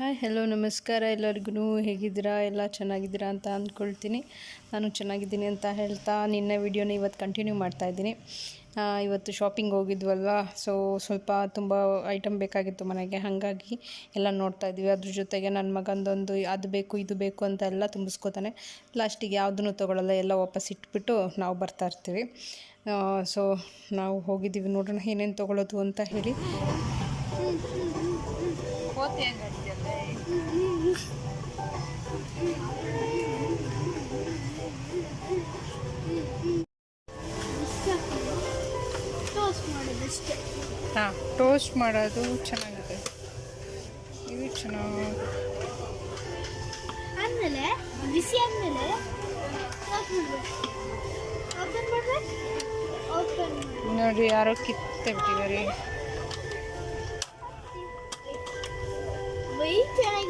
Hi hello ನಮಸ್ಕಾರ ಎಲ್ಲರಿಗೂ. ಹೇಗಿದ್ದೀರಾ? ಎಲ್ಲ ಚೆನ್ನಾಗಿದ್ದೀರಾ ಅಂತ ಅಂದ್ಕೊಳ್ತೀನಿ. ನಾನು ಚೆನ್ನಾಗಿದ್ದೀನಿ ಅಂತ ಹೇಳ್ತಾ ನಿನ್ನೆ ವಿಡಿಯೋನ ಇವತ್ತು ಕಂಟಿನ್ಯೂ ಮಾಡ್ತಾ ಇದ್ದೀನಿ. ಆ, ಇವತ್ತು ಶಾಪಿಂಗ್ ಹೋಗಿದ್ವಲ್ವಾ? ಸೊ ಸ್ವಲ್ಪ ತುಂಬ ಐಟಮ್ ಬೇಕಾಗಿತ್ತು ಮನೆಗೆ. ಹಾಗಾಗಿ ಎಲ್ಲ ನೋಡ್ತಾ ಇದ್ದೀವಿ. ಅದ್ರ ಜೊತೆಗೆ ನನ್ನ ಮಗಂದೊಂದು ಅದು ಬೇಕು ಇದು ಬೇಕು ಅಂತ ಎಲ್ಲ ತುಂಬಿಸ್ಕೋತಾನೆ. ಲಾಸ್ಟಿಗೆ ಯಾವುದನ್ನು ತೊಗೊಳಲ್ಲ ಎಲ್ಲ ವಾಪಸ್ ಇಟ್ಬಿಟ್ಟು ನಾವು ಬರ್ತಾ ಇರ್ತೀವಿ. ಸೊ ನಾವು ಹೋಗಿದ್ದೀವಿ ನೋಡೋಣ ಏನೇನು ತೊಗೊಳೋದು ಅಂತ ಹೇಳಿ. ಟೋಸ್ಟ್ ಮಾಡೋದಷ್ಟೇ ಹಾಂ ಟೋಸ್ಟ್ ಮಾಡೋದು ಚೆನ್ನಾಗಿದೆ ಇದು ಚೆನ್ನಾಗಿ ಆಮೇಲೆ ಬಿಸಿ ಆದಮೇಲೆ ಓಪನ್ ಮಾಡ್ಬೇಕು. ಓಪನ್ ನೋಡಿ ಯಾರೋ ಕಿತ್ತೆ ಬಿಟ್ಟಿದ್ದಾರೆ ಬೈ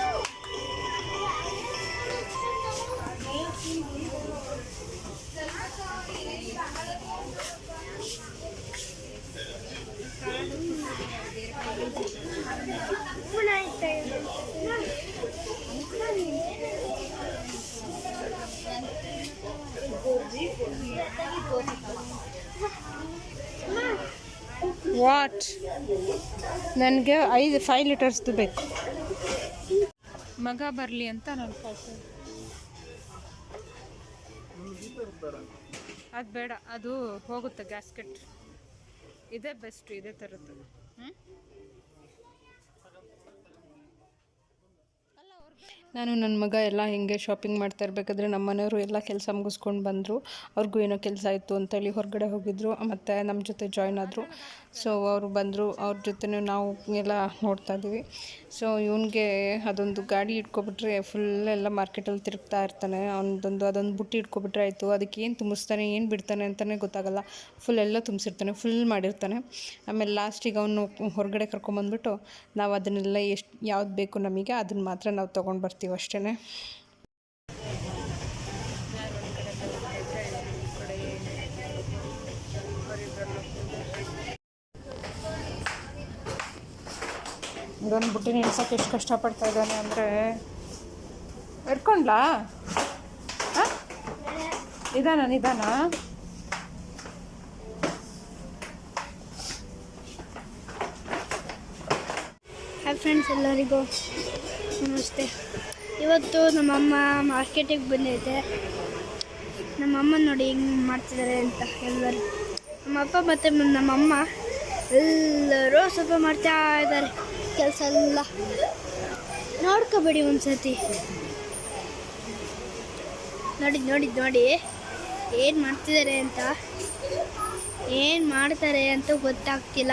ವಾಟ್ ನನಗೆ ಐದು ಫೈವ್ ಲೀಟರ್ಸ್ದು ಬೇಕು. ಮಗ ಬರಲಿ ಅಂತ ನಾನು ಕಾಯ್ತೀನಿ ಅದು ಬೇಡ, ಅದು ಹೋಗುತ್ತೆ ಗ್ಯಾಸ್ಕೆಟ್ ಇದೇ ಬೆಸ್ಟ್ ಇದೇ ಥರದ್ದು ಹ್ಞೂ ನಾನು ನನ್ನ ಮಗ ಎಲ್ಲ ಹೇಗೆ ಶಾಪಿಂಗ್ ಮಾಡ್ತಾ ಇರಬೇಕಾದ್ರೆ ನಮ್ಮ ಮನೆಯವರು ಎಲ್ಲ ಕೆಲಸ ಮುಗಿಸ್ಕೊಂಡು ಬಂದರು. ಅವ್ರಿಗೂ ಏನೋ ಕೆಲಸ ಇತ್ತು ಅಂತೇಳಿ ಹೊರಗಡೆ ಹೋಗಿದ್ರು. ಮತ್ತು ನಮ್ಮ ಜೊತೆ ಜಾಯ್ನ್ ಆದರು. ಸೊ ಅವರು ಬಂದರು, ಅವ್ರ ಜೊತೆ ನಾವು ಎಲ್ಲ ನೋಡ್ತಾ ಇದ್ದೀವಿ ಸೊ ಇವನಿಗೆ ಅದೊಂದು ಗಾಡಿ ಇಟ್ಕೊಬಿಟ್ರೆ ಫುಲ್ ಎಲ್ಲ ಮಾರ್ಕೆಟಲ್ಲಿ ತಿರುಗ್ತಾ ಇರ್ತಾನೆ. ಅವನದೊಂದು, ಅದೊಂದು ಬುಟ್ಟಿ ಇಟ್ಕೊಬಿಟ್ರೆ ಆಯಿತು. ಅದಕ್ಕೆ ಏನು ತುಂಬಿಸ್ತಾನೆ, ಏನು ಬಿಡ್ತಾನೆ ಅಂತಲೇ ಗೊತ್ತಾಗಲ್ಲ. ಫುಲ್ ಎಲ್ಲ ತುಂಬಿಸಿರ್ತಾನೆ ಫುಲ್ ಮಾಡಿರ್ತಾನೆ. ಆಮೇಲೆ ಲಾಸ್ಟಿಗೆ ಅವನು ಹೊರಗಡೆ ಕರ್ಕೊಂಬಂದ್ಬಿಟ್ಟು ನಾವು ಅದನ್ನೆಲ್ಲ ಎಷ್ಟು, ಯಾವ್ದು ಬೇಕು ನಮಗೆ ಅದನ್ನು ಮಾತ್ರ ನಾವು ತೊಗೊಂಡು ಬರ್ತೀವಿ ಅಷ್ಟೇ ಇದೊಂದು ಬುಟ್ಟಿ ಎಷ್ಟು ಎಷ್ಟು ಕಷ್ಟಪಡ್ತಾ ಇದ್ದಾನೆ ಅಂದರೆ ಇಟ್ಕೊಂಡ್ಲಾ ಹಾಂ? ನಿಧಾನ ನಿಧಾನ. ಹಾಯ್ ಫ್ರೆಂಡ್ಸ್ ಎಲ್ಲರಿಗೂ ನಮಸ್ತೆ. ಇವತ್ತು ನಮ್ಮಮ್ಮ ಮಾರ್ಕೆಟಿಗೆ ಬಂದೈತೆ ನಮ್ಮಮ್ಮ ನೋಡಿ ಹೆಂಗೆ ಮಾಡ್ತಿದ್ದಾರೆ ಅಂತ ಎಲ್ಲರೂ. ನಮ್ಮಪ್ಪ ಮತ್ತು ನಮ್ಮಮ್ಮ ಎಲ್ಲರೂ ಸ್ವಲ್ಪ ಮಾಡ್ತಾ ಇದ್ದಾರೆ. ಕೆಲಸ ಎಲ್ಲ ನೋಡ್ಕೋಬೇಡಿ ಒಂದ್ಸತಿ. ನೋಡಿ ನೋಡಿ ನೋಡಿ. ಏನು ಮಾಡ್ತಿದ್ದಾರೆ ಅಂತ? ಏನು ಮಾಡ್ತಾರೆ ಅಂತ ಗೊತ್ತಾಗ್ತಿಲ್ಲ.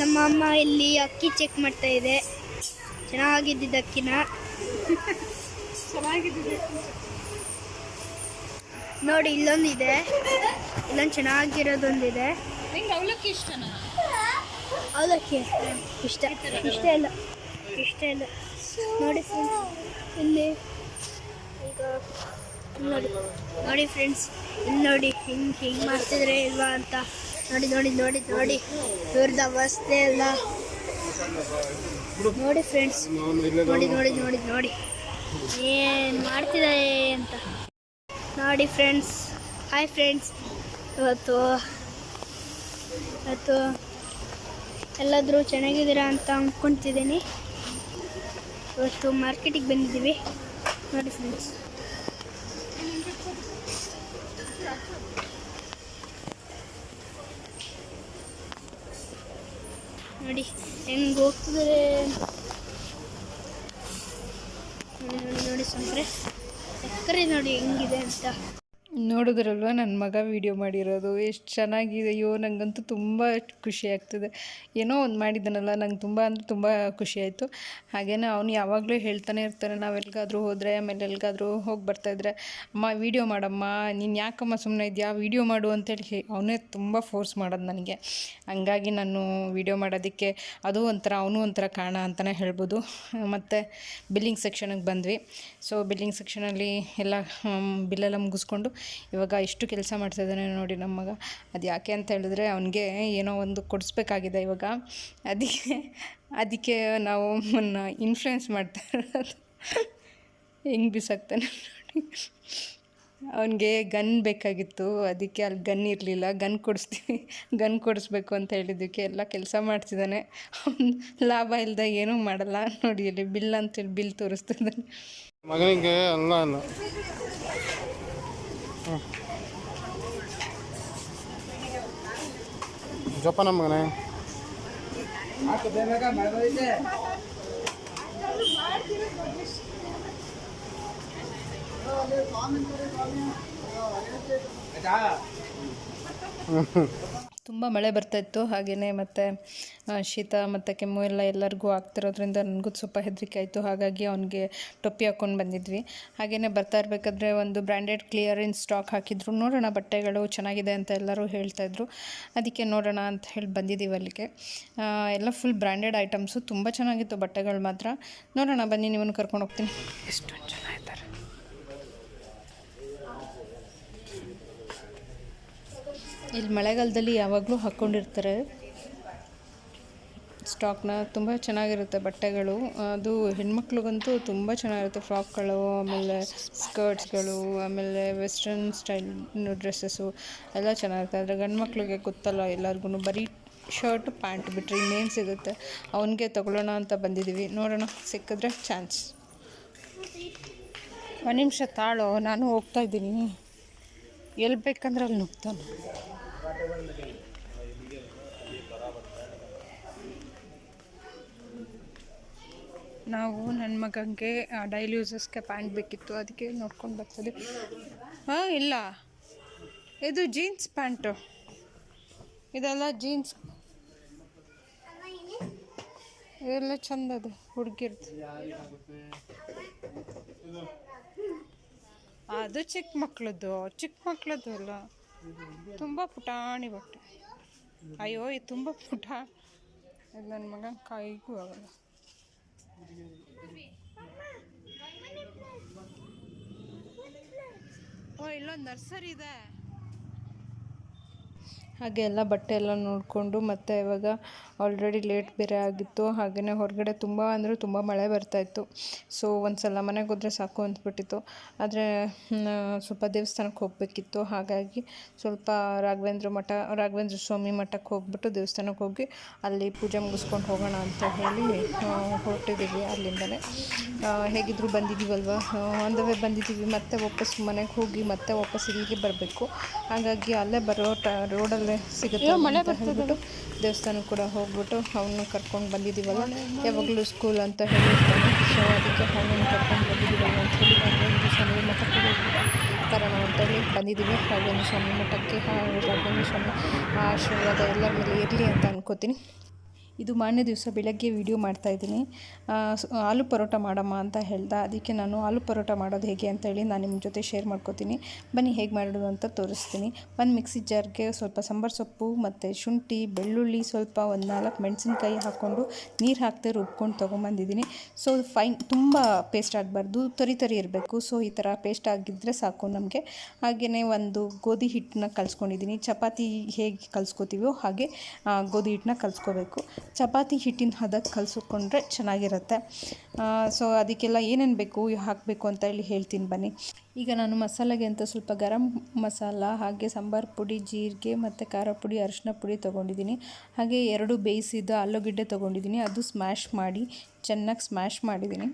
ನಮ್ಮ ಅಮ್ಮ ಇಲ್ಲಿ ಅಕ್ಕಿ ಚೆಕ್ ಮಾಡ್ತಾ ಇದೆ. ಚೆನ್ನಾಗಿದ್ದಿದ್ದ ಅಕ್ಕಿನ ನೋಡಿ, ಇಲ್ಲೊಂದಿದೆ. ಇಲ್ಲೊಂದು ಚೆನ್ನಾಗಿರೋದೊಂದಿದೆ. ನಿಂಗೆ ಅವಲಕ್ಕಿ ಇಷ್ಟನಾ? ಅವಲಕ್ಕಿ ಇಷ್ಟ ಇಷ್ಟ ಇಲ್ಲ ಇಷ್ಟ ಇಲ್ಲ. ನೋಡಿ ಫ್ರೆಂಡ್ಸ್ ಇಲ್ಲಿ ಈಗ ನೋಡಿ ನೋಡಿ ಫ್ರೆಂಡ್ಸ್ ಇಲ್ಲಿ ನೋಡಿ ಹಿಂಗೆ ಹಿಂಗೆ ಮಾಡ್ತಿದ್ರೆ ಇಲ್ವಾ ಅಂತ. ನೋಡಿ ನೋಡಿ ನೋಡಿ ನೋಡಿ. ಇವ್ರದ್ದು ಅವಸ್ಥೆ ಎಲ್ಲ ನೋಡಿ ಫ್ರೆಂಡ್ಸ್ ನೋಡಿ ನೋಡಿ ನೋಡಿ ನೋಡಿ. ಏನು ಮಾಡ್ತಿದ್ದಾರೆ ಅಂತ. ನೋಡಿ ಫ್ರೆಂಡ್ಸ್ ಹಾಯ್ ಫ್ರೆಂಡ್ಸ್ ಇವತ್ತು ಇವತ್ತು ಎಲ್ಲಾದರೂ ಚೆನ್ನಾಗಿದ್ದೀರಾ ಅಂತ ಅಂದ್ಕೊತಿದ್ದೀನಿ ಇವತ್ತು ಮಾರ್ಕೆಟಿಗೆ ಬಂದಿದ್ದೀವಿ. ನೋಡಿ ಫ್ರೆಂಡ್ಸ್ ನೋಡಿ, ಹೆಂಗೆ ಹೋಗ್ತಿದ್ರೆ? ನೋಡಿ ನೋಡಿ ನೋಡಿ ಸಕ್ಕರೆ ಸಕ್ಕರೆ ನೋಡಿ ಹೆಂಗಿದೆ ಅಂತ. ನೋಡಿದ್ರಲ್ವ? ನನ್ನ ಮಗ ವೀಡಿಯೋ ಮಾಡಿರೋದು. ಎಷ್ಟು ಚೆನ್ನಾಗಿದೆ. ಅಯ್ಯೋ ನನಗಂತೂ ತುಂಬ ಖುಷಿ ಆಗ್ತದೆ. ಏನೋ ಒಂದು ಮಾಡಿದ್ದಾನಲ್ಲ ನಂಗೆ ತುಂಬ ಅಂದರೆ ತುಂಬ ಖುಷಿ ಆಯಿತು. ಹಾಗೇನೆ ಅವನು ಯಾವಾಗಲೂ ಹೇಳ್ತಾನೆ ಇರ್ತಾನೆ. ನಾವು ಎಲ್ಲಿಗಾದ್ರೂ ಹೋದರೆ, ಆಮೇಲೆ ಎಲ್ಲಿಗಾದರೂ ಹೋಗಿ ಬರ್ತಾಯಿದ್ರೆ ಅಮ್ಮ ವೀಡಿಯೋ ಮಾಡಮ್ಮ. ನೀನು ಯಾಕಮ್ಮ ಸುಮ್ಮನೆ ಇದೆಯಾ? ವೀಡಿಯೋ ಮಾಡು ಅಂತೇಳಿ ಹೇ, ಅವನೇ ತುಂಬ ಫೋರ್ಸ್ ಮಾಡೋದು ನನಗೆ. ಹಂಗಾಗಿ ನಾನು ವೀಡಿಯೋ ಮಾಡೋದಕ್ಕೆ ಅದು ಒಂಥರ, ಅವನು ಒಂಥರ ಕಾರಣ ಅಂತಲೇ ಹೇಳ್ಬೋದು. ಮತ್ತು ಬಿಲ್ಲಿಂಗ್ ಸೆಕ್ಷನಿಗೆ ಬಂದ್ವಿ. ಸೊ ಬಿಲ್ಲಿಂಗ್ ಸೆಕ್ಷನಲ್ಲಿ ಎಲ್ಲ ಬಿಲ್ಲೆಲ್ಲ ಮುಗಿಸ್ಕೊಂಡು ಇವಾಗ ಇಷ್ಟು ಕೆಲಸ ಮಾಡ್ತಾಯಿದ್ದಾನೆ ನೋಡಿ ನಮ್ಮ ಮಗ. ಅದು ಯಾಕೆ ಅಂತ ಹೇಳಿದ್ರೆ ಅವನಿಗೆ ಏನೋ ಒಂದು ಕೊಡಿಸ್ಬೇಕಾಗಿದೆ ಇವಾಗ. ಅದಕ್ಕೆ ಅದಕ್ಕೆ ನಾವು ಅವನ್ನ ಇನ್ಫ್ಲುಯೆನ್ಸ್ ಮಾಡ್ತಾ ಇರೋದು. ಹೆಂಗೆ ಬಿಸಾಕ್ತಾನೆ ನೋಡಿ. ಅವನಿಗೆ ಗನ್ ಬೇಕಾಗಿತ್ತು. ಅದಕ್ಕೆ ಅಲ್ಲಿ ಗನ್ ಇರಲಿಲ್ಲ. ಗನ್ ಕೊಡಿಸ್ತೀವಿ. ಗನ್ ಕೊಡಿಸ್ಬೇಕು ಅಂತ ಹೇಳಿದ್ದಕ್ಕೆ ಎಲ್ಲ ಕೆಲಸ ಮಾಡ್ತಿದ್ದಾನೆ. ಅವ್ನು ಲಾಭ ಇಲ್ಲದೆ ಏನೂ ಮಾಡಲ್ಲ ನೋಡಿ ಇಲ್ಲಿ. ಬಿಲ್ ಅಂತೇಳಿ ಬಿಲ್ ತೋರಿಸ್ತಿದ್ದಾನೆ. ಮಗನಿಗೆ ಅಲ್ಲ ಅಲ್ಲ ಹ್ಞೂ ಜೋಪಾನ ಮಗನೇ ತುಂಬ ಮಳೆ ಬರ್ತಾಯಿತ್ತು ಹಾಗೆಯೇ ಮತ್ತು ಶೀತ ಮತ್ತು ಕೆಮ್ಮು ಎಲ್ಲ ಎಲ್ಲರಿಗೂ ಆಗ್ತಿರೋದ್ರಿಂದ ನನಗೂ ಸ್ವಲ್ಪ ಹೆದರಿಕೆ ಆಯಿತು. ಹಾಗಾಗಿ ಅವನಿಗೆ ಟೊಪ್ಪಿ ಹಾಕ್ಕೊಂಡು ಬಂದಿದ್ವಿ. ಹಾಗೆಯೇ ಬರ್ತಾ ಇರಬೇಕಾದ್ರೆ ಒಂದು ಬ್ರ್ಯಾಂಡೆಡ್ ಕ್ಲಿಯರೆನ್ಸ್ ಸ್ಟಾಕ್ ಹಾಕಿದ್ರು. ನೋಡೋಣ ಬಟ್ಟೆಗಳು ಚೆನ್ನಾಗಿದೆ ಅಂತ ಎಲ್ಲರೂ ಹೇಳ್ತಾಯಿದ್ರು ಅದಕ್ಕೆ ನೋಡೋಣ ಅಂತ ಹೇಳಿ ಬಂದಿದ್ದೀವಿ ಅಲ್ಲಿಗೆ. ಎಲ್ಲ ಫುಲ್ ಬ್ರ್ಯಾಂಡೆಡ್ ಐಟಮ್ಸು ತುಂಬ ಚೆನ್ನಾಗಿತ್ತು ಬಟ್ಟೆಗಳು ಮಾತ್ರ. ನೋಡೋಣ ಬನ್ನಿ, ನಿಮ್ಮನ್ನು ಕರ್ಕೊಂಡು ಹೋಗ್ತೀನಿ. ಎಷ್ಟೊಂದು ಜನ ಇದ್ದಾರೆ ಇಲ್ಲಿ ಮಳೆಗಾಲದಲ್ಲಿ ಯಾವಾಗಲೂ ಹಾಕ್ಕೊಂಡಿರ್ತಾರೆ. ಸ್ಟಾಕ್ನ ತುಂಬ ಚೆನ್ನಾಗಿರುತ್ತೆ ಬಟ್ಟೆಗಳು. ಅದು ಹೆಣ್ಮಕ್ಳಿಗಂತೂ ತುಂಬ ಚೆನ್ನಾಗಿರುತ್ತೆ. ಫ್ರಾಕ್ಗಳು, ಆಮೇಲೆ ಸ್ಕರ್ಟ್ಸ್ಗಳು, ಆಮೇಲೆ ವೆಸ್ಟರ್ನ್ ಸ್ಟೈಲ್ ಡ್ರೆಸ್ಸಸ್ಸು ಎಲ್ಲ ಚೆನ್ನಾಗಿರುತ್ತೆ. ಆದರೆ ಗಂಡು ಮಕ್ಕಳಿಗೆ ಗೊತ್ತಲ್ಲ ಎಲ್ಲರಿಗೂ ಬರೀ ಶರ್ಟ್ ಪ್ಯಾಂಟ್ ಬಿಟ್ಟರೆ ಇನ್ನೇನು ಸಿಗುತ್ತೆ? ಅವನಿಗೆ ತಗೊಳ್ಳೋಣ ಅಂತ ಬಂದಿದ್ದೀವಿ ನೋಡೋಣ, ಸಿಕ್ಕಿದ್ರೆ ಚಾನ್ಸ್ ಒಂದು ನಿಮಿಷ ತಾಳು, ನಾನು ಹೋಗ್ತಾ ಇದ್ದೀನಿ. ಎಲ್ಲಿ ಬೇಕಂದ್ರೆ ಅಲ್ಲಿ ನುಗ್ತಾನೆ. ನಾವು ನನ್ನ ಮಗನಿಗೆ ಡೈಲಿ ಯೂಸಸ್ಗೆ ಪ್ಯಾಂಟ್ ಬೇಕಿತ್ತು. ಅದಕ್ಕೆ ನೋಡ್ಕೊಂಡು ಬರ್ತದೆ. ಹಾಂ ಇಲ್ಲ. ಇದು ಜೀನ್ಸ್ ಪ್ಯಾಂಟು ಇದೆಲ್ಲ ಜೀನ್ಸ್ ಇದೆಲ್ಲ ಚಂದ ಅದು, ಹುಡುಗಿರ್ದು. ಅದು ಚಿಕ್ಕ ಮಕ್ಳದ್ದು ಚಿಕ್ಕ ಮಕ್ಳದ್ದು ಅಲ್ಲ. ತುಂಬ ಪುಟಾಣಿ ಬಟ್ಟೆ. ಅಯ್ಯೋ, ಇದು ತುಂಬ ಪುಟ. ಇದು ನನ್ನ ಮಗನ ಕೈಗೂ ಆಗಲ್ಲ. ಓ ಇಲ್ಲೊಂದು ನರ್ಸರಿ ಇದೆ ಹಾಗೆ ಎಲ್ಲ ಬಟ್ಟೆ ಎಲ್ಲ ನೋಡಿಕೊಂಡು ಮತ್ತೆ ಇವಾಗ ಆಲ್ರೆಡಿ ಲೇಟ್ ಬೇರೆ ಆಗಿತ್ತು. ಹಾಗೆಯೇ ಹೊರಗಡೆ ತುಂಬ ಅಂದರೆ ತುಂಬ ಮಳೆ ಬರ್ತಾಯಿತ್ತು ಸೊ ಒಂದು ಸಲ ಮನೆಗೆ ಹೋದರೆ ಸಾಕು ಅನಿಸ್ಬಿಟ್ಟಿತ್ತು. ಆದರೆ ಸ್ವಲ್ಪ ದೇವಸ್ಥಾನಕ್ಕೆ ಹೋಗಬೇಕಿತ್ತು. ಹಾಗಾಗಿ ಸ್ವಲ್ಪ ರಾಘವೇಂದ್ರ ಮಠ, ರಾಘವೇಂದ್ರ ಸ್ವಾಮಿ ಮಠಕ್ಕೆ ಹೋಗ್ಬಿಟ್ಟು ದೇವಸ್ಥಾನಕ್ಕೆ ಹೋಗಿ ಅಲ್ಲಿ ಪೂಜೆ ಮುಗಿಸ್ಕೊಂಡು ಹೋಗೋಣ ಅಂತ ಹೇಳಿ ಹೊರಟಿದ್ದೀವಿ ಅಲ್ಲಿಂದಲೇ. ಹೇಗಿದ್ರು ಬಂದಿದ್ದೀವಲ್ವ ಆನ್ ವೇ ಬಂದಿದ್ದೀವಿ ಮತ್ತೆ ವಾಪಸ್ ಮನೆಗೆ ಹೋಗಿ ಮತ್ತೆ ವಾಪಸ್ ಇಲ್ಲಿಗೆ ಬರಬೇಕು. ಹಾಗಾಗಿ ಅಲ್ಲೇ ಬರೋ ಟ, ರೋಡಲ್ಲೇ ಸಿಗುತ್ತೆ ಅಂತ ಹೇಳ್ಬಿಟ್ಟು ದೇವಸ್ಥಾನಕ್ಕೆ ಕೂಡ ಹೋಗ್ಬಿಟ್ಟು ಅವನ್ನ ಕರ್ಕೊಂಡು ಬಂದಿದ್ದೀವಲ್ಲ. ಯಾವಾಗಲೂ ಸ್ಕೂಲ್ ಅಂತ ಹೇಳಿರ್ತಾನೆ ಸೊ ಅದಕ್ಕೆ ಅವನನ್ನು ಕರ್ಕೊಂಡು ಬಂದಿದ್ದೀವಲ್ಲ ಅಂತ ಹೇಳಿ ಒಂದು ಸ್ವಾಮಿ ಮಠಕ್ಕೆ ಹೋಗ್ಬಿಟ್ಟು ಬರೋಣ ಅಂತೇಳಿ ಬಂದಿದ್ದೀವಿ. ರಾಘವೇಂದ್ರ ಸ್ವಾಮಿ ಮಠಕ್ಕೆ ಹಾಗೊಂದು ರಾಘವೇಂದ್ರ ಸ್ವಾಮಿ ಆಶೀರ್ವಾದ ಎಲ್ಲರ ಮೇಲೆ ಇರಲಿ ಅಂತ ಅನ್ಕೋತೀನಿ. ಇದು ಮಾರನೇ ದಿವಸ ಬೆಳಗ್ಗೆ ವಿಡಿಯೋ ಮಾಡ್ತಾಯಿದ್ದೀನಿ ಆಲೂ ಪರೋಟ ಮಾಡಮ್ಮ ಅಂತ ಹೇಳ್ದ. ಅದಕ್ಕೆ ನಾನು ಆಲೂ ಪರೋಟ ಮಾಡೋದು ಹೇಗೆ ಅಂತ ಹೇಳಿ ನಾನು ನಿಮ್ಮ ಜೊತೆ ಶೇರ್ ಮಾಡ್ಕೋತೀನಿ. ಬನ್ನಿ ಹೇಗೆ ಮಾಡೋದು ಅಂತ ತೋರಿಸ್ತೀನಿ. ಒಂದು ಮಿಕ್ಸಿ ಜಾರ್ಗೆ ಸ್ವಲ್ಪ ಸಾಂಬಾರು ಸೊಪ್ಪು ಮತ್ತು ಶುಂಠಿ, ಬೆಳ್ಳುಳ್ಳಿ, ಸ್ವಲ್ಪ ಒಂದು ನಾಲ್ಕು ಮೆಣಸಿನ್ಕಾಯಿ ಹಾಕ್ಕೊಂಡು ನೀರು ಹಾಕ್ತೆ ರುಬ್ಕೊಂಡು ತೊಗೊಂಬಂದಿದ್ದೀನಿ. ಸೊ ಫೈನ್ ತುಂಬ ಪೇಸ್ಟ್ ಆಗಬಾರ್ದು, ತರಿ ತರಿ ಇರಬೇಕು. ಸೊ ಈ ಥರ ಪೇಸ್ಟ್ ಆಗಿದ್ದರೆ ಸಾಕು ನಮಗೆ. ಹಾಗೆಯೇ ಒಂದು ಗೋಧಿ ಹಿಟ್ಟನ್ನ ಕಲಿಸ್ಕೊಂಡಿದ್ದೀನಿ. ಚಪಾತಿ ಹೇಗೆ ಕಲಿಸ್ಕೋತೀವೋ ಹಾಗೆ ಗೋಧಿ ಹಿಟ್ಟನ್ನ ಕಲಿಸ್ಕೋಬೇಕು. ಚಪಾತಿ ಹಿಟ್ಟಿನ ಹದಕ್ಕೆ ಕಲಿಸ್ಕೊಂಡ್ರೆ ಚೆನ್ನಾಗಿರುತ್ತೆ. ಸೊ ಅದಕ್ಕೆಲ್ಲ ಏನೇನು ಬೇಕು ಹಾಕಬೇಕು ಅಂತ ಹೇಳಿ ಹೇಳ್ತೀನಿ ಬನ್ನಿ. ಈಗ ನಾನು ಮಸಾಲೆಗೆ ಅಂತ ಸ್ವಲ್ಪ ಗರಂ ಮಸಾಲ, ಹಾಗೆ ಸಾಂಬಾರು ಪುಡಿ, ಜೀರಿಗೆ ಮತ್ತು ಖಾರ ಪುಡಿ ಅರಿಶಿನ ಪುಡಿ ತೊಗೊಂಡಿದ್ದೀನಿ. ಹಾಗೆ ಎರಡು ಬೇಯಿಸಿದ ಆಲೂಗೆಡ್ಡೆ ತೊಗೊಂಡಿದ್ದೀನಿ. ಅದು ಸ್ಮ್ಯಾಶ್ ಮಾಡಿ, ಚೆನ್ನಾಗಿ ಸ್ಮ್ಯಾಶ್ ಮಾಡಿದ್ದೀನಿ.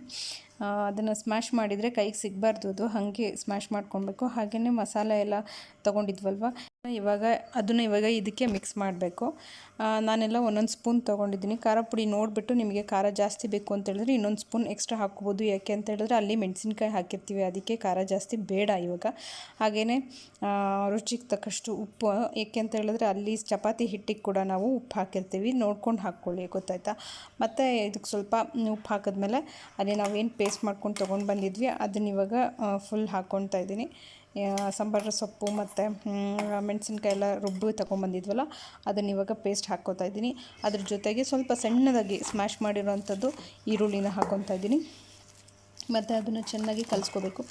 ಅದನ್ನು ಸ್ಮ್ಯಾಶ್ ಮಾಡಿದರೆ ಕೈಗೆ ಸಿಗಬಾರ್ದು ಅದು. ಹಾಗೆ ಸ್ಮ್ಯಾಶ್ ಮಾಡ್ಕೊಬೇಕು. ಹಾಗೆಯೇ ಮಸಾಲೆ ಎಲ್ಲ ತೊಗೊಂಡಿದ್ವಲ್ವ? ಇವಾಗ ಅದನ್ನು ಇವಾಗ ಇದಕ್ಕೆ ಮಿಕ್ಸ್ ಮಾಡಬೇಕು. ನಾನೆಲ್ಲ ಒಂದೊಂದು ಸ್ಪೂನ್ ತೊಗೊಂಡಿದ್ದೀನಿ. ಖಾರ ಪುಡಿ ನೋಡಿಬಿಟ್ಟು ನಿಮಗೆ ಖಾರ ಜಾಸ್ತಿ ಬೇಕು ಅಂತ ಹೇಳಿದ್ರೆ ಇನ್ನೊಂದು ಸ್ಪೂನ್ ಎಕ್ಸ್ಟ್ರಾ ಹಾಕ್ಬೋದು. ಯಾಕೆ ಅಂತ ಹೇಳಿದ್ರೆ ಅಲ್ಲಿ ಮೆಣಸಿನ್ಕಾಯಿ ಹಾಕಿರ್ತೀವಿ. ಅದಕ್ಕೆ ಖಾರ ಜಾಸ್ತಿ ಬೇಡ ಇವಾಗ. ಹಾಗೆಯೇ ರುಚಿಗೆ ತಕ್ಕಷ್ಟು ಉಪ್ಪು. ಏಕೆ ಅಂತ ಹೇಳಿದ್ರೆ ಅಲ್ಲಿ ಚಪಾತಿ ಹಿಟ್ಟಿಗೆ ಕೂಡ ನಾವು ಉಪ್ಪು ಹಾಕಿರ್ತೀವಿ. ನೋಡ್ಕೊಂಡು ಹಾಕ್ಕೊಳ್ಳಿ, ಗೊತ್ತಾಯ್ತಾ? ಮತ್ತು ಇದಕ್ಕೆ ಸ್ವಲ್ಪ ಉಪ್ಪು ಹಾಕಿದ್ಮೇಲೆ ಅಲ್ಲಿ ನಾವೇನು ಪೇಸ್ಟ್ ಮಾಡ್ಕೊಂಡು ತೊಗೊಂಡು ಬಂದಿದ್ವಿ, ಅದನ್ನ ಇವಾಗ ಫುಲ್ ಹಾಕ್ಕೊಳ್ತಾ ಇದ್ದೀನಿ. ಸಾಂಬಾರು, ಸೊಪ್ಪು ಮತ್ತು ಮೆಣಸಿನ್ಕಾಯಿ ಎಲ್ಲ ರುಬ್ಬಿ ತೊಗೊಂಬಂದಿದ್ವಲ್ಲ, ಅದನ್ನು ಇವಾಗ ಪೇಸ್ಟ್ ಹಾಕ್ಕೋತಾ ಇದ್ದೀನಿ. ಅದ್ರ ಜೊತೆಗೆ ಸ್ವಲ್ಪ ಸಣ್ಣದಾಗಿ ಸ್ಮ್ಯಾಶ್ ಮಾಡಿರೋವಂಥದ್ದು ಈರುಳ್ಳಿನ ಹಾಕ್ಕೊತಾ ಇದ್ದೀನಿ. ಮತ್ತು ಅದನ್ನು ಚೆನ್ನಾಗಿ ಕಲಿಸ್ಕೋಬೇಕು.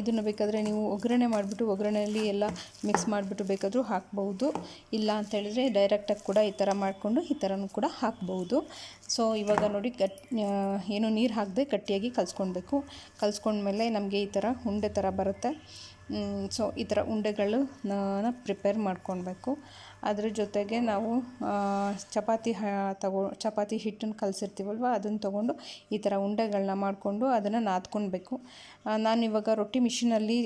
ಇದನ್ನು ಬೇಕಾದರೆ ನೀವು ಒಗ್ಗರಣೆ ಮಾಡಿಬಿಟ್ಟು ಒಗ್ಗರಣೆಯಲ್ಲಿ ಎಲ್ಲ ಮಿಕ್ಸ್ ಮಾಡಿಬಿಟ್ಟು ಬೇಕಾದರೂ ಹಾಕ್ಬೋದು. ಇಲ್ಲ ಅಂತ ಹೇಳಿದ್ರೆ ಡೈರೆಕ್ಟಾಗಿ ಕೂಡ ಈ ಥರ ಮಾಡಿಕೊಂಡು ಈ ಥರನೂ ಕೂಡ ಹಾಕ್ಬೋದು. ಸೊ ಇವಾಗ ನೋಡಿ ಗಟ್ ಏನು ನೀರು ಹಾಕದೆ ಗಟ್ಟಿಯಾಗಿ ಕಲಿಸ್ಕೊಳ್ಬೇಕು. ಕಲಿಸ್ಕೊಂಡ್ಮೇಲೆ ನಮಗೆ ಈ ಥರ ಉಂಡೆ ಥರ ಬರುತ್ತೆ. ಸೊ ಈ ಥರ ಉಂಡೆಗಳು ಪ್ರಿಪೇರ್ ಮಾಡ್ಕೊಳ್ಬೇಕು ಅದ್ರ ಜೊತೆಗೆ ನಾವು ಚಪಾತಿ ತಗೋ, ಚಪಾತಿ ಹಿಟ್ಟನ್ನು ಕಲಸಿರ್ತೀವಲ್ವ ಅದನ್ನು ತೊಗೊಂಡು ಈ ಥರ ಉಂಡೆಗಳನ್ನ ಮಾಡಿಕೊಂಡು ಅದನ್ನು ನಾದ್ಕೊಳ್ಬೇಕು ನಾನು ಇವಾಗ ರೊಟ್ಟಿ ಮಿಷಿನಲ್ಲಿ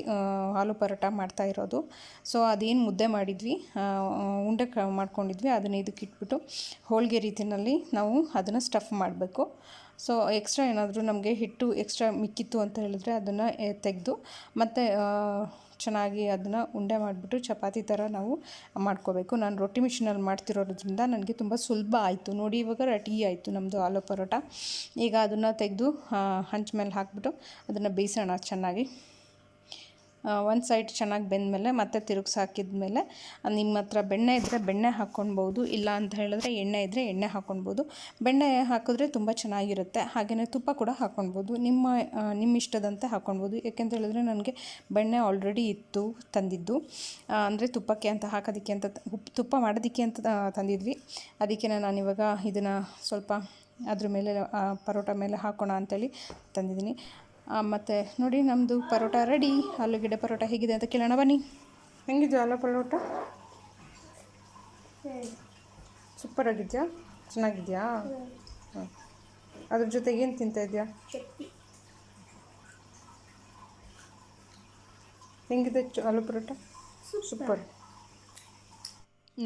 ಆಲೂ ಪರೋಟ ಮಾಡ್ತಾ ಇರೋದು. ಸೊ ಅದೇನು ಮುದ್ದೆ ಮಾಡಿದ್ವಿ ಉಂಡೆ ಮಾಡ್ಕೊಂಡಿದ್ವಿ, ಅದನ್ನು ಇದಕ್ಕೆ ಇಟ್ಬಿಟ್ಟು ಹೋಳಿಗೆ ರೀತಿಯಲ್ಲಿ ನಾವು ಅದನ್ನು ಸ್ಟಫ್ ಮಾಡಬೇಕು. ಸೊ ಎಕ್ಸ್ಟ್ರಾ ಏನಾದರೂ ನಮಗೆ ಹಿಟ್ಟು ಎಕ್ಸ್ಟ್ರಾ ಮಿಕ್ಕಿತ್ತು ಅಂತ ಹೇಳಿದ್ರೆ ಅದನ್ನು ತೆಗೆದು ಮತ್ತು ಚೆನ್ನಾಗಿ ಅದನ್ನು ಉಂಡೆ ಮಾಡಿಬಿಟ್ಟು ಚಪಾತಿ ಥರ ನಾವು ಮಾಡ್ಕೋಬೇಕು. ನಾನು ರೊಟ್ಟಿ ಮಿಷಿನಲ್ಲಿ ಮಾಡ್ತಿರೋದ್ರಿಂದ ನನಗೆ ತುಂಬ ಸುಲಭ ಆಯಿತು. ನೋಡಿ, ಇವಾಗ ರಟ್ಟಿ ಆಯಿತು ನಮ್ಮದು ಆಲೂ ಪರೋಟ. ಈಗ ಅದನ್ನು ತೆಗೆದು ಹಂಚ ಮೇಲೆ ಹಾಕ್ಬಿಟ್ಟು ಅದನ್ನು ಬೇಯಿಸೋಣ ಚೆನ್ನಾಗಿ. ಒಂದು ಸೈಡ್ ಚೆನ್ನಾಗಿ ಬೆಂದಮೇಲೆ ಮತ್ತೆ ತಿರುಗಿಸಿ ಹಾಕಿದ್ಮೇಲೆ ನಿಮ್ಮ ಹತ್ರ ಬೆಣ್ಣೆ ಇದ್ದರೆ ಬೆಣ್ಣೆ ಹಾಕ್ಕೊಳ್ಬೋದು ಇಲ್ಲ ಅಂತ ಹೇಳಿದ್ರೆ ಎಣ್ಣೆ ಇದ್ದರೆ ಎಣ್ಣೆ ಹಾಕ್ಕೊಳ್ಬೋದು ಬೆಣ್ಣೆ ಹಾಕಿದ್ರೆ ತುಂಬ ಚೆನ್ನಾಗಿರುತ್ತೆ ಹಾಗೆಯೇ ತುಪ್ಪ ಕೂಡ ಹಾಕ್ಕೊಳ್ಬೋದು ನಿಮ್ಮ ನಿಮ್ಮ ಇಷ್ಟದಂತೆ ಹಾಕ್ಕೊಳ್ಬೋದು ಯಾಕೆಂತ ಹೇಳಿದ್ರೆ ನನಗೆ ಬೆಣ್ಣೆ ಆಲ್ರೆಡಿ ಇತ್ತು, ತಂದಿದ್ದು. ಅಂದರೆ ತುಪ್ಪಕ್ಕೆ ಅಂತ, ಹಾಕೋದಕ್ಕೆ ಅಂತ ತುಪ್ಪ ಮಾಡೋದಕ್ಕೆ ಅಂತ ತಂದಿದ್ವಿ. ಅದಕ್ಕೆ ನಾನು ಇವಾಗ ಇದನ್ನು ಸ್ವಲ್ಪ ಅದ್ರ ಮೇಲೆ ಪರೋಟ ಮೇಲೆ ಹಾಕೋಣ ಅಂತೇಳಿ ತಂದಿದ್ದೀನಿ. ಮತ್ತು ನೋಡಿ ನಮ್ಮದು ಪರೋಟ ರೆಡಿ ಆಲೂಗೆಡ್ಡೆ ಪರೋಟ ಹೇಗಿದೆ ಅಂತ ಕೇಳೋಣ ಬನ್ನಿ. ಹೆಂಗಿದೆ ಆಲೂ ಪರೋಟ? ಸೂಪರ್ ಆಗಿದೆಯಾ? ಚೆನ್ನಾಗಿದೆಯಾ? ಹಾಂ. ಅದ್ರ ಜೊತೆಗೆ ಏನು ತಿಂತಾ ಇದೆಯಾ? ಹೆಂಗಿದೆ ಚ- ಆಲೂ ಪರೋಟ? ಸೂಪರ್.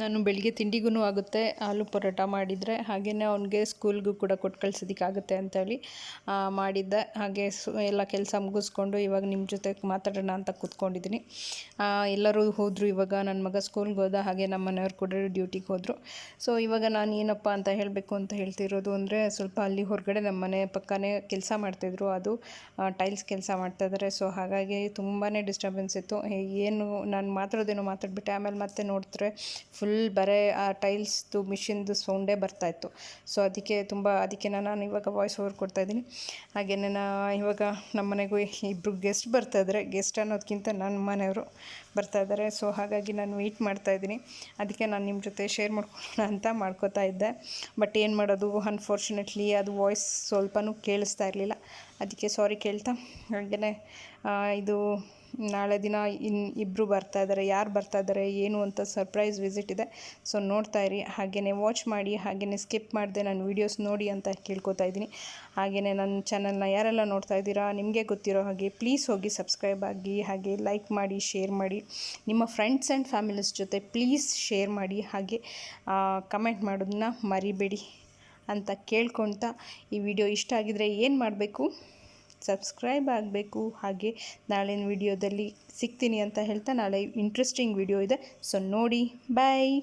ನಾನು ಬೆಳಿಗ್ಗೆ ತಿಂಡಿಗೂ ಆಗುತ್ತೆ ಆಲೂ ಪರೋಟ ಮಾಡಿದರೆ ಹಾಗೆಯೇ ಅವನಿಗೆ ಸ್ಕೂಲ್ಗೂ ಕೂಡ ಕೊಟ್ಟು ಕಳ್ಸೋದಕ್ಕಾಗುತ್ತೆ ಅಂತೇಳಿ ಮಾಡಿದ್ದೆ. ಹಾಗೆ ಸು, ಎಲ್ಲ ಕೆಲಸ ಮುಗಿಸ್ಕೊಂಡು ಇವಾಗ ನಿಮ್ಮ ಜೊತೆ ಮಾತಾಡೋಣ ಅಂತ ಕೂತ್ಕೊಂಡಿದ್ದೀನಿ. ಎಲ್ಲರೂ ಹೋದರು ಇವಾಗ ನನ್ನ ಮಗ ಸ್ಕೂಲ್ಗೆ ಹೋದ ಹಾಗೆ ನಮ್ಮ ಮನೆಯವ್ರು ಕೂಡ ಡ್ಯೂಟಿಗೆ ಹೋದರು. ಸೊ, ಇವಾಗ ನಾನು ಏನಪ್ಪ ಅಂತ ಹೇಳಬೇಕು ಅಂತ ಹೇಳ್ತಿರೋದು ಅಂದರೆ, ಸ್ವಲ್ಪ ಅಲ್ಲಿ ಹೊರಗಡೆ ನಮ್ಮ ಮನೆ ಪಕ್ಕನೇ ಕೆಲಸ ಮಾಡ್ತಾಯಿದ್ರು ಅದು ಟೈಲ್ಸ್ ಕೆಲಸ ಮಾಡ್ತಾಯಿದ್ದಾರೆ ಸೊ, ಹಾಗಾಗಿ ತುಂಬಾ ಡಿಸ್ಟರ್ಬೆನ್ಸ್ ಇತ್ತು. ಏನು, ನಾನು ಮಾತಾಡೋದೇನೋ ಮಾತಾಡ್ಬಿಟ್ಟೆ, ಆಮೇಲೆ ಮತ್ತೆ ನೋಡ್ತಾರೆ ಬರೀ, ಆ ಟೈಲ್ಸ್ದು ಮಿಷಿನ್ದು ಸೌಂಡೇ ಬರ್ತಾಯಿತ್ತು ಸೊ ಅದಕ್ಕೆ ತುಂಬ, ಅದಕ್ಕೆ ನಾನು ಇವಾಗ ವಾಯ್ಸ್ ಓವರ್ ಕೊಡ್ತಾಯಿದ್ದೀನಿ ಹಾಗೆ ಇವಾಗ ನಮ್ಮ ಮನೆಗೂ ಇಬ್ಬರು ಗೆಸ್ಟ್ ಬರ್ತಾಯಿದ್ದಾರೆ ಗೆಸ್ಟ್ ಅನ್ನೋದಕ್ಕಿಂತ ನನ್ನ ಮನೆಯವರು ಬರ್ತಾಯಿದ್ದಾರೆ ಸೊ ಹಾಗಾಗಿ ನಾನು ವೆಯ್ಟ್ ಮಾಡ್ತಾಯಿದ್ದೀನಿ ಅದಕ್ಕೆ ನಾನು ನಿಮ್ಮ ಜೊತೆ ಶೇರ್ ಮಾಡ್ಕೊಳ್ಳೋಣ ಅಂತ ಮಾಡ್ಕೋತಾ ಇದ್ದೆ. ಬಟ್ ಏನು ಮಾಡೋದು? ಅನ್ಫಾರ್ಚುನೇಟ್ಲಿ ಅದು ವಾಯ್ಸ್ ಸ್ವಲ್ಪನೂ ಕೇಳಿಸ್ತಾ ಇರಲಿಲ್ಲ. ಅದಕ್ಕೆ ಸಾರಿ ಕೇಳ್ತಾ. ಹಾಗೆಯೇ ಇದು ನಾಳೆ ದಿನ ಇನ್ ಇಬ್ಬರು ಬರ್ತಾ ಇದ್ದಾರೆ ಯಾರು ಬರ್ತಾ ಇದ್ದಾರೆ ಏನು ಅಂತ ಸರ್ಪ್ರೈಸ್ ವಿಸಿಟ್ ಇದೆ. ಸೊ ನೋಡ್ತಾ ಇರಿ. ಹಾಗೆಯೇ ವಾಚ್ ಮಾಡಿ ಹಾಗೆಯೇ ಸ್ಕಿಪ್ ಮಾಡಿದೆ ನಾನು ವೀಡಿಯೋಸ್ ನೋಡಿ ಅಂತ ಕೇಳ್ಕೊತಾ ಇದ್ದೀನಿ. ಹಾಗೆಯೇ ನನ್ನ ಚಾನಲ್ನ ಯಾರೆಲ್ಲ ನೋಡ್ತಾ ಇದ್ದೀರಾ, ನಿಮಗೆ ಗೊತ್ತಿರೋ ಹಾಗೆ ಪ್ಲೀಸ್ ಹೋಗಿ ಸಬ್ಸ್ಕ್ರೈಬ್ ಆಗಿ, ಹಾಗೆ ಲೈಕ್ ಮಾಡಿ ಶೇರ್ ಮಾಡಿ. ನಿಮ್ಮ ಫ್ರೆಂಡ್ಸ್ ಆ್ಯಂಡ್ ಫ್ಯಾಮಿಲೀಸ್ ಜೊತೆ ಪ್ಲೀಸ್ ಶೇರ್ ಮಾಡಿ, ಹಾಗೆ ಕಮೆಂಟ್ ಮಾಡೋದನ್ನ ಮರಿಬೇಡಿ ಅಂತ ಕೇಳ್ಕೊಳ್ತಾ ಈ ವಿಡಿಯೋ ಇಷ್ಟ ಆಗಿದರೆ ಏನು ಮಾಡಬೇಕು? ಸಬ್ಸ್ಕ್ರೈಬ್ ಆಗಬೇಕು. ಹಾಗೆ ನಾಳಿನ ವಿಡಿಯೋದಲ್ಲಿ ಸಿಗ್ತೀನಿ ಅಂತ ಹೇಳ್ತಾ ನಾಳೆ ಇಂಟ್ರೆಸ್ಟಿಂಗ್ ವಿಡಿಯೋ ಇದೆ. ಸೊ ನೋಡಿ ಬಾಯ್